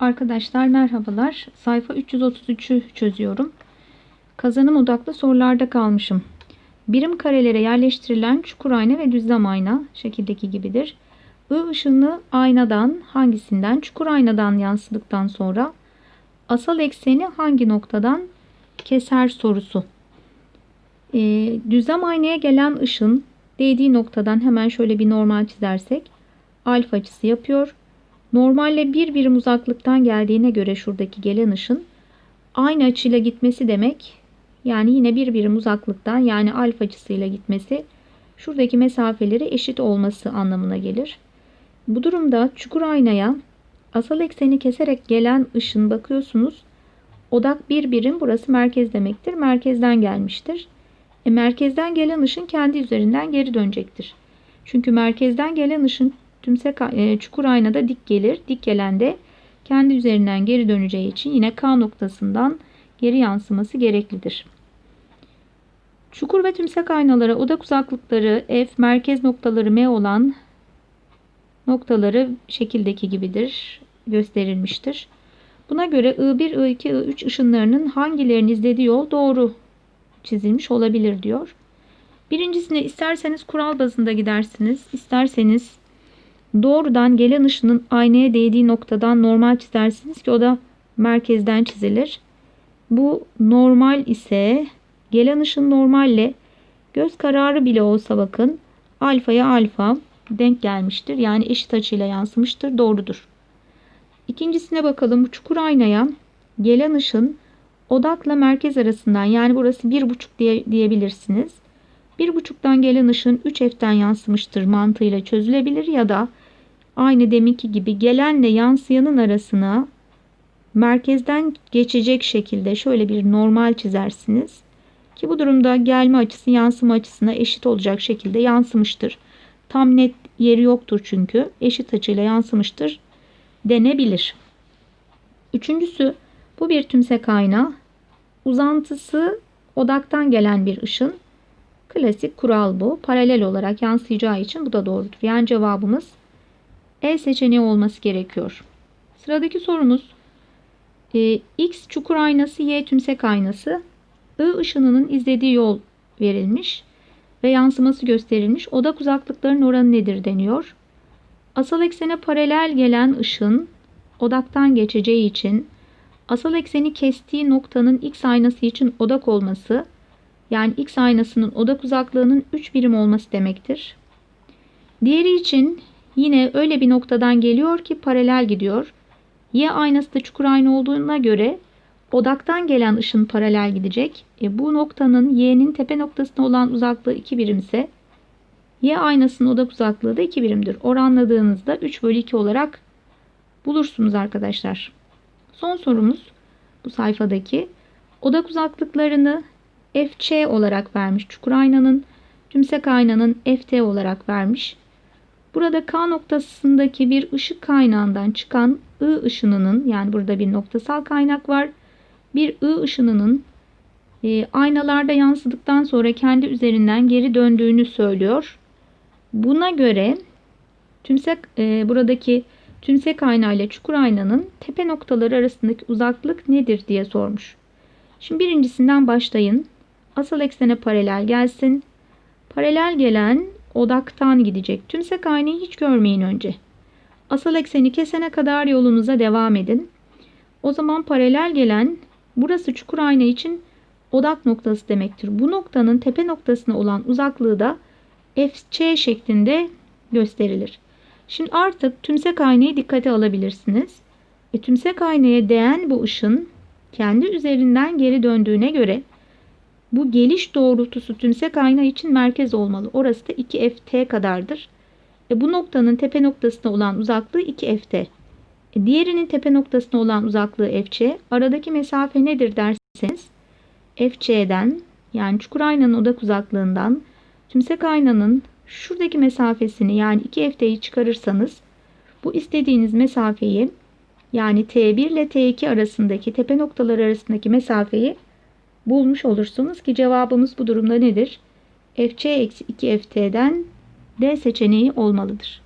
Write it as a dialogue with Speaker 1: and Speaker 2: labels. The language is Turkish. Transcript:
Speaker 1: Arkadaşlar merhabalar. Sayfa 333'ü çözüyorum. Kazanım odaklı sorularda kalmışım. Birim karelere yerleştirilen çukur ayna ve düzlem ayna şekildeki gibidir. I ışını aynadan hangisinden çukur aynadan yansıdıktan sonra asal ekseni hangi noktadan keser sorusu. Ee, düzlem aynaya gelen ışın değdiği noktadan hemen şöyle bir normal çizersek alfa açısı yapıyor. Normalle bir birim uzaklıktan geldiğine göre şuradaki gelen ışın aynı açıyla gitmesi demek. Yani yine bir birim uzaklıktan yani alfa açısıyla gitmesi şuradaki mesafeleri eşit olması anlamına gelir. Bu durumda çukur aynaya asal ekseni keserek gelen ışın bakıyorsunuz. Odak bir birim burası merkez demektir. Merkezden gelmiştir. E, merkezden gelen ışın kendi üzerinden geri dönecektir. Çünkü merkezden gelen ışın tümsek e, çukur aynada dik gelir. Dik gelen de kendi üzerinden geri döneceği için yine K noktasından geri yansıması gereklidir. Çukur ve tümsek aynalara odak uzaklıkları F, merkez noktaları M olan noktaları şekildeki gibidir. Gösterilmiştir. Buna göre I1, I2, I3 ışınlarının hangilerinin izlediği yol doğru çizilmiş olabilir diyor. Birincisine isterseniz kural bazında gidersiniz. isterseniz doğrudan gelen ışının aynaya değdiği noktadan normal çizersiniz ki o da merkezden çizilir. Bu normal ise gelen ışın normalle göz kararı bile olsa bakın alfaya alfa denk gelmiştir. Yani eşit açıyla yansımıştır. Doğrudur. İkincisine bakalım. Bu çukur aynaya gelen ışın odakla merkez arasından yani burası bir buçuk diye, diyebilirsiniz. Bir buçuktan gelen ışın 3F'den yansımıştır mantığıyla çözülebilir ya da aynı deminki gibi gelenle yansıyanın arasına merkezden geçecek şekilde şöyle bir normal çizersiniz. Ki bu durumda gelme açısı yansıma açısına eşit olacak şekilde yansımıştır. Tam net yeri yoktur çünkü eşit açıyla yansımıştır denebilir. Üçüncüsü bu bir tümsek ayna. Uzantısı odaktan gelen bir ışın. Klasik kural bu. Paralel olarak yansıyacağı için bu da doğrudur. Yani cevabımız E seçeneği olması gerekiyor. Sıradaki sorumuz e, X çukur aynası, Y tümsek aynası. I ışınının izlediği yol verilmiş ve yansıması gösterilmiş. Odak uzaklıklarının oranı nedir deniyor. Asal eksene paralel gelen ışın odaktan geçeceği için asal ekseni kestiği noktanın x aynası için odak olması yani x aynasının odak uzaklığının 3 birim olması demektir. Diğeri için yine öyle bir noktadan geliyor ki paralel gidiyor. Y aynası da çukur ayna olduğuna göre odaktan gelen ışın paralel gidecek. E, bu noktanın y'nin tepe noktasına olan uzaklığı 2 birim ise y aynasının odak uzaklığı da 2 birimdir. Oranladığınızda 3 bölü 2 olarak bulursunuz arkadaşlar. Son sorumuz bu sayfadaki odak uzaklıklarını FC olarak vermiş. Çukur aynanın tümsek aynanın FT olarak vermiş. Burada K noktasındaki bir ışık kaynağından çıkan I ışınının yani burada bir noktasal kaynak var. Bir I ışınının e, aynalarda yansıdıktan sonra kendi üzerinden geri döndüğünü söylüyor. Buna göre tümsek e, buradaki tümsek ayna ile çukur aynanın tepe noktaları arasındaki uzaklık nedir diye sormuş. Şimdi birincisinden başlayın. Asal eksene paralel gelsin. Paralel gelen odaktan gidecek. Tümsek aynayı hiç görmeyin önce. Asal ekseni kesene kadar yolunuza devam edin. O zaman paralel gelen burası çukur ayna için odak noktası demektir. Bu noktanın tepe noktasına olan uzaklığı da FC şeklinde gösterilir. Şimdi artık tümsek aynayı dikkate alabilirsiniz. E, tümsek aynaya değen bu ışın kendi üzerinden geri döndüğüne göre bu geliş doğrultusu tümsek ayna için merkez olmalı. Orası da 2ft kadardır. E, bu noktanın tepe noktasına olan uzaklığı 2ft. E, diğerinin tepe noktasına olan uzaklığı fc. Aradaki mesafe nedir derseniz fc'den yani çukur aynanın odak uzaklığından tümsek aynanın şuradaki mesafesini yani 2ft'yi çıkarırsanız bu istediğiniz mesafeyi yani T1 ile T2 arasındaki tepe noktaları arasındaki mesafeyi bulmuş olursunuz ki cevabımız bu durumda nedir? fc-2ft'den D seçeneği olmalıdır.